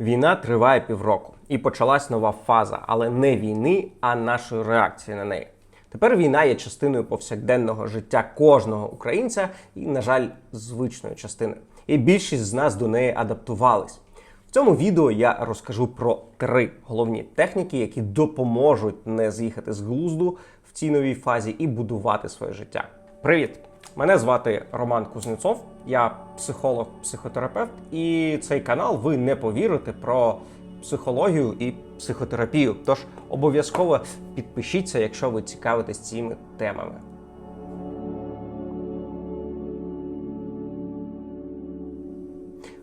Війна триває півроку, і почалась нова фаза, але не війни, а нашої реакції на неї. Тепер війна є частиною повсякденного життя кожного українця і, на жаль, звичною частиною. І більшість з нас до неї адаптувались. В цьому відео я розкажу про три головні техніки, які допоможуть не з'їхати з глузду в цій новій фазі і будувати своє життя. Привіт! Мене звати Роман Кузнецов, я психолог, психотерапевт, і цей канал ви не повірите про психологію і психотерапію. Тож обов'язково підпишіться, якщо ви цікавитесь цими темами.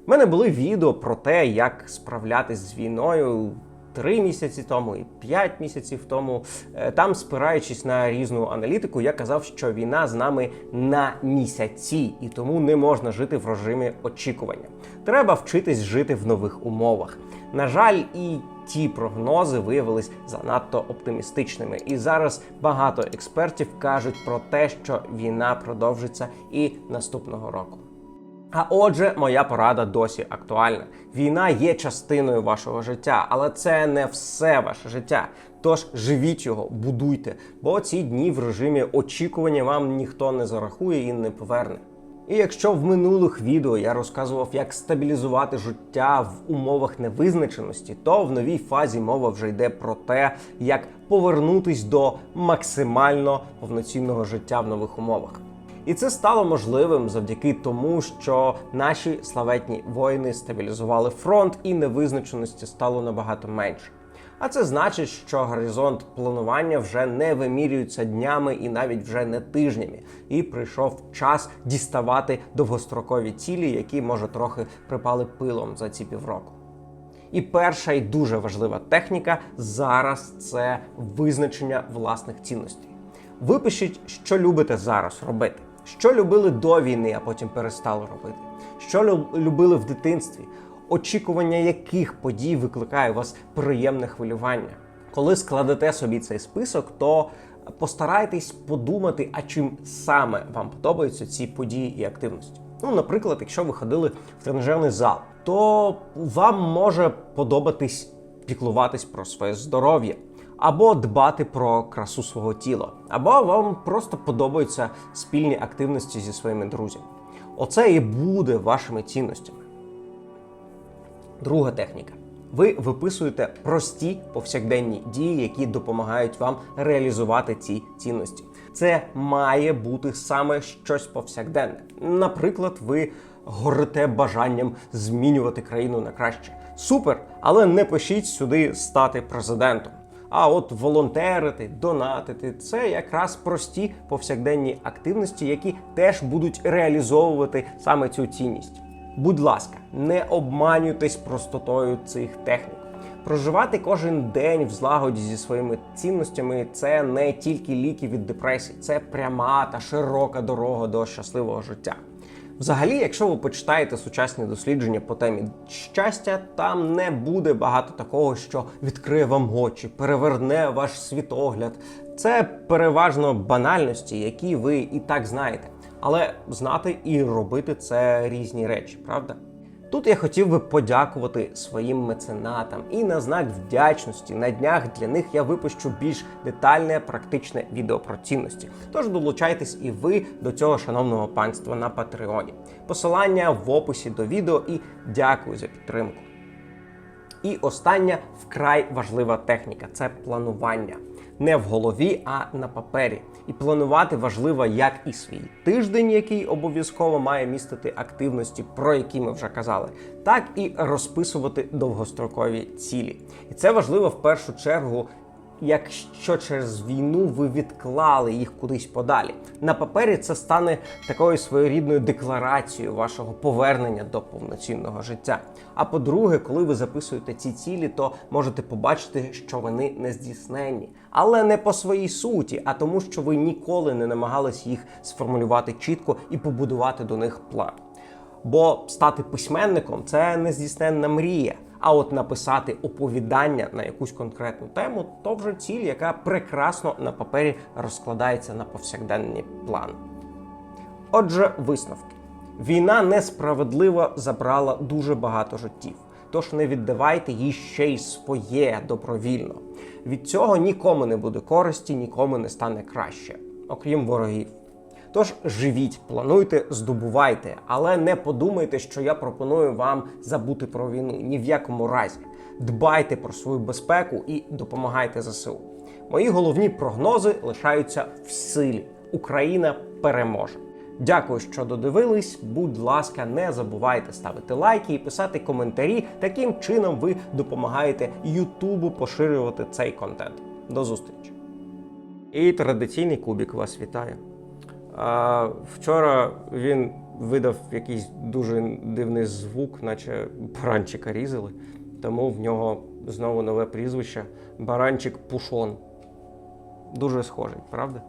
У мене були відео про те, як справлятись з війною три місяці тому і п'ять місяців тому. Е, Там, спираючись на різну аналітику, я казав, що війна з нами на місяці, і тому не можна жити в режимі очікування. Треба вчитись жити в нових умовах. На жаль, і ті прогнози виявились занадто оптимістичними. І зараз багато експертів кажуть про те, що війна продовжиться і наступного року. А отже, моя порада досі актуальна. Війна є частиною вашого життя, але це не все ваше життя. Тож живіть його, будуйте, бо ці дні в режимі очікування вам ніхто не зарахує і не поверне. І якщо в минулих відео я розказував, як стабілізувати життя в умовах невизначеності, то в новій фазі мова вже йде про те, як повернутись до максимально повноцінного життя в нових умовах. І це стало можливим завдяки тому, що наші славетні воїни стабілізували фронт і невизначеності стало набагато менше. А це значить, що горизонт планування вже не вимірюється днями і навіть вже не тижнями. І прийшов час діставати довгострокові цілі, які може трохи припали пилом за ці півроку. І перша і дуже важлива техніка зараз це визначення власних цінностей. Випишіть, що любите зараз робити, що любили до війни, а потім перестали робити, що лю- любили в дитинстві, очікування яких подій викликає у вас приємне хвилювання. Коли складете собі цей список, то постарайтесь подумати, а чим саме вам подобаються ці події і активності. Ну, наприклад, якщо ви ходили в тренажерний зал, то вам може подобатись піклуватись про своє здоров'я, або дбати про красу свого тіла, або вам просто подобаються спільні активності зі своїми друзями. Оце і буде вашими цінностями. Друга техніка. Ви виписуєте прості повсякденні дії, які допомагають вам реалізувати ці цінності. Це має бути саме щось повсякденне. Наприклад, ви горите бажанням змінювати країну на краще. Супер, але не пишіть сюди стати президентом. А от волонтерити, донатити це якраз прості повсякденні активності, які теж будуть реалізовувати саме цю цінність. Будь ласка, не обманюйтесь простотою цих технік. Проживати кожен день в злагоді зі своїми цінностями це не тільки ліки від депресії, це пряма та широка дорога до щасливого життя. Взагалі, якщо ви почитаєте сучасні дослідження по темі щастя, там не буде багато такого, що відкриє вам очі, переверне ваш світогляд. Це переважно банальності, які ви і так знаєте. Але знати і робити це різні речі, правда? Тут я хотів би подякувати своїм меценатам і на знак вдячності на днях для них я випущу більш детальне практичне відео про цінності. Тож долучайтесь і ви до цього шановного панства на Патреоні. Посилання в описі до відео і дякую за підтримку. І остання вкрай важлива техніка це планування. Не в голові, а на папері. І планувати важливо як і свій тиждень, який обов'язково має містити активності, про які ми вже казали, так і розписувати довгострокові цілі. І це важливо в першу чергу. Якщо через війну ви відклали їх кудись подалі, на папері це стане такою своєрідною декларацією вашого повернення до повноцінного життя. А по-друге, коли ви записуєте ці цілі, то можете побачити, що вони не здійсненні, але не по своїй суті, а тому, що ви ніколи не намагались їх сформулювати чітко і побудувати до них план. Бо стати письменником це нездійсненна мрія. А от написати оповідання на якусь конкретну тему то вже ціль, яка прекрасно на папері розкладається на повсякденні плани. Отже, висновки. Війна несправедливо забрала дуже багато життів. тож не віддавайте їй ще й своє добровільно. Від цього нікому не буде користі, нікому не стане краще, окрім ворогів. Тож живіть, плануйте, здобувайте, але не подумайте, що я пропоную вам забути про війну. Ні в якому разі. Дбайте про свою безпеку і допомагайте ЗСУ. Мої головні прогнози лишаються в силі. Україна переможе. Дякую, що додивились. Будь ласка, не забувайте ставити лайки і писати коментарі. Таким чином ви допомагаєте Ютубу поширювати цей контент. До зустрічі! І традиційний кубік вас вітає. А, вчора він видав якийсь дуже дивний звук, наче баранчика різали. Тому в нього знову нове прізвище Баранчик Пушон. Дуже схожий, правда?